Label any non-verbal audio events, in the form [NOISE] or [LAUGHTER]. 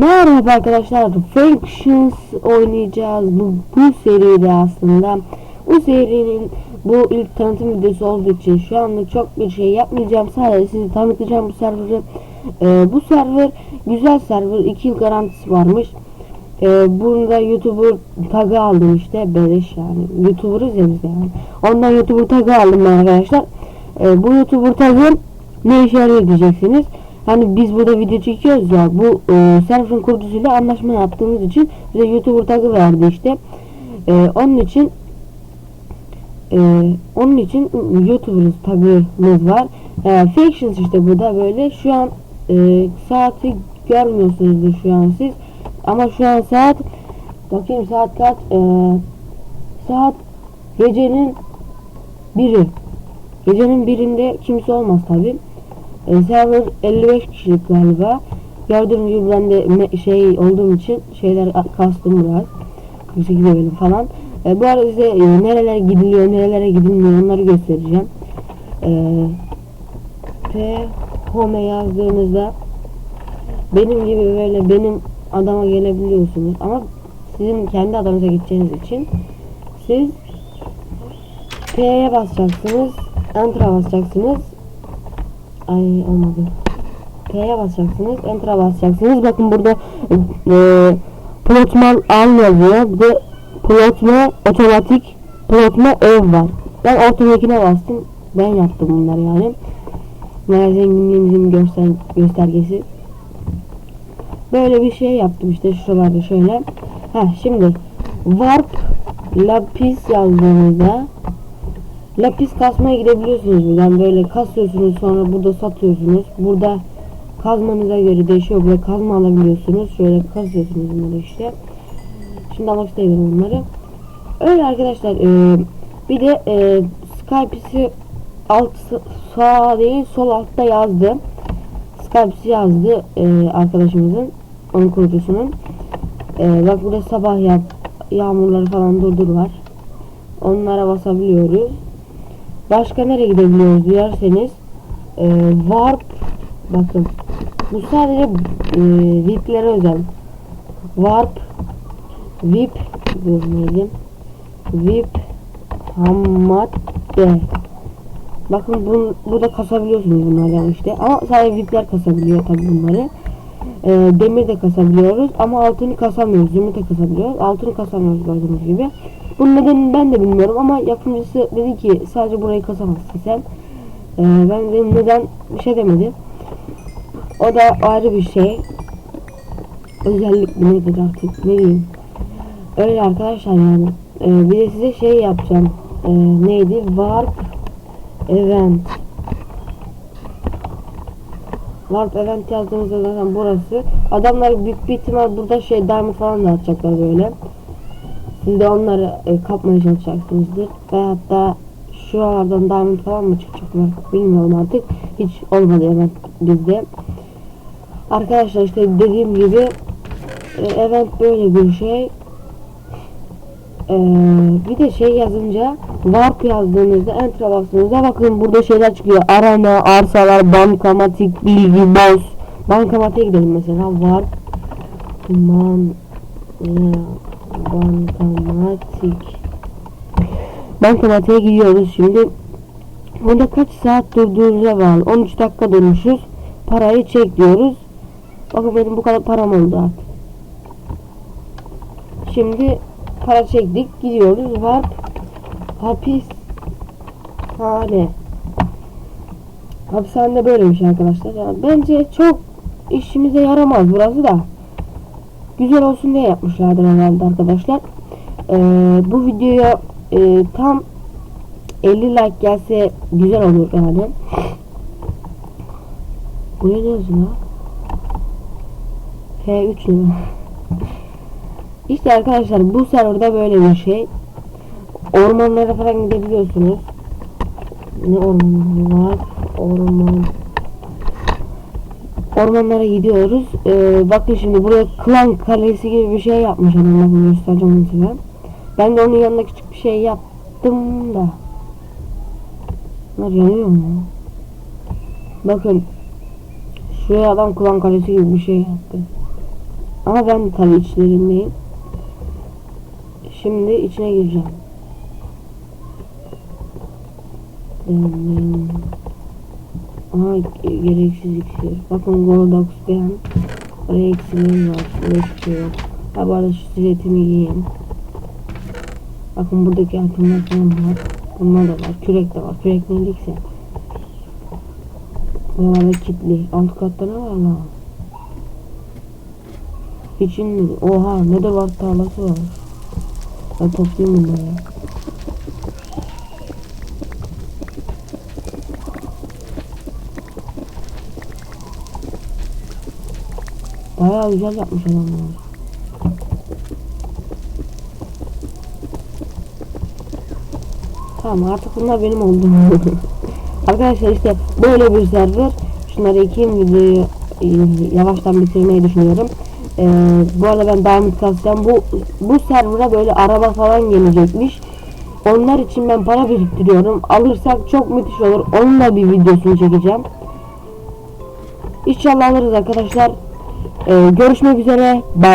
Merhaba arkadaşlar, Functions oynayacağız bu, bu seride aslında. Bu serinin bu ilk tanıtım videosu olduğu için şu anda çok bir şey yapmayacağım. Sadece sizi tanıtacağım bu serverı. Ee, bu server güzel server, 2 yıl garantisi varmış. Ee, bunu YouTuber tagı aldım işte, beleş yani. YouTuber'ız ya biz yani. Ondan YouTuber tagı aldım ben arkadaşlar. Ee, bu YouTuber tagı ne işe yarıyor diyeceksiniz. Hani biz burada video çekiyoruz ya bu e, server'ın kurucusuyla anlaşma yaptığımız için bize YouTuber tagı verdi işte. E, onun için e, onun için YouTuber tagımız var. E, Factions işte bu da böyle. Şu an e, saati görmüyorsunuzdur şu an siz. Ama şu an saat bakayım saat kaç? E, saat gecenin biri. Gecenin birinde kimse olmaz tabi. E, server 55 kişilik galiba. Gördüğünüz gibi ben de şey olduğum için şeyler kastım biraz. 48 bölüm falan. E, bu arada size e, nerelere gidiliyor, nerelere gidilmiyor onları göstereceğim. E, P home yazdığınızda benim gibi böyle benim adama gelebiliyorsunuz ama sizin kendi adamınıza gideceğiniz için siz P'ye basacaksınız, Enter'a basacaksınız, Ay olmadı. P'ye basacaksınız. Enter'a basacaksınız. Bakın burada e, plotman al yazıyor. Bir de plotma otomatik plotma ev var. Ben ortadakine bastım. Ben yaptım bunları yani. Meğer zenginliğimizin göster göstergesi. Böyle bir şey yaptım işte şuralarda şöyle. Ha şimdi warp lapis yazdığınızda Lapis kasmaya gidebiliyorsunuz buradan böyle kasıyorsunuz sonra burada satıyorsunuz. Burada kazmanıza göre değişiyor. Burada kazma alabiliyorsunuz. Şöyle kazıyorsunuz bunları işte. Şimdi almak istemiyorum bunları. Öyle arkadaşlar. E, bir de e, Skype'si alt sağ değil sol altta yazdı. Skype'si yazdı e, arkadaşımızın. Onun kurucusunun. E, bak burada sabah yap yağmurları falan durdur var. Onlara basabiliyoruz. Başka nereye gidebiliyoruz derseniz e, Warp bakın bu sadece e, VIP'lere özel. Warp VIP görmeyelim VIP Hammadde Bakın bu, burada kasabiliyorsunuz bunlardan işte. Ama sadece VIP'ler kasabiliyor tabi bunları. E, demir de kasabiliyoruz ama altını kasamıyoruz zümrüt de kasabiliyoruz. Altını kasamıyoruz gördüğünüz gibi bunun nedenini ben de bilmiyorum ama yapımcısı dedi ki sadece burayı kasamazsın sen. Ee, ben dedim neden bir şey demedi. O da ayrı bir şey. Özellik mi nedir artık ne diyeyim. Öyle arkadaşlar yani. Ee, bir de size şey yapacağım. Ee, neydi? Warp Event. Warp Event yazdığınızda zaten burası. Adamlar büyük bir ihtimal burada şey diamond falan dağıtacaklar böyle. Siz de onları e, kapmaya çalışacaksınızdır. Veyahut da şuralardan diamond falan mı çıkacaklar bilmiyorum artık. Hiç olmadı event bizde. Arkadaşlar işte dediğim gibi e, event böyle bir şey. Ee, bir de şey yazınca warp yazdığınızda enter'a bastığınızda bakın burada şeyler çıkıyor. Arama, arsalar, bankamatik, bilgi, boz. Bankamatiğe gidelim mesela. Warp man ya, bankamatik bankamatiğe gidiyoruz şimdi. Burada kaç saat durduğumuza bağlı. 13 dakika durmuşuz. Parayı çek diyoruz. Bakın benim bu kadar param oldu artık. Şimdi para çektik. Gidiyoruz. Var hapis hane. Hapishane böylemiş arkadaşlar. Yani bence çok işimize yaramaz burası da. Güzel olsun diye yapmışlardır herhalde arkadaşlar. Ee, bu videoya e, tam 50 like gelse güzel olur yani. Bu ne diyorsun ha? F3 ne? [LAUGHS] İşte arkadaşlar bu serverda böyle bir şey. Ormanlara falan gidebiliyorsunuz. Ne ormanları var? Orman. Ormanlara gidiyoruz. Ee, bakın şimdi buraya klan kalesi gibi bir şey yapmış adamlar göstereceğim onu size. Ben de onun yanına küçük bir şey yaptım da. Bunlar yanıyor mu? Bakın. Şuraya adam klan kalesi gibi bir şey yaptı. Ama ben tabii içlerindeyim. Şimdi içine gireceğim. Aha ge- gereksiz iksir. Bakın Goldox ben. Oraya iksirlerim var. Burada hiçbir şey yok. Ha bu arada şu stiletimi giyeyim. Bakın buradaki altınlar falan var. Bunlar da var. Kürek de var. Kürek neylikse. Buralarda kilitli. Alt katta ne var lan? Hiç inmedi. Oha ne de var tarlası var. Ben toplayayım bunları. Bayağı güzel yapmış adamlar. Tamam artık bunlar benim oldu. [LAUGHS] Arkadaşlar işte böyle bir server. Şunları ekeyim videoyu e, yavaştan bitirmeyi düşünüyorum. Ee, bu arada ben Diamond kasacağım. Bu bu server'a böyle araba falan gelecekmiş. Onlar için ben para biriktiriyorum. Alırsak çok müthiş olur. Onun da bir videosunu çekeceğim. İnşallah alırız arkadaşlar. Ee, görüşmek üzere. Bye.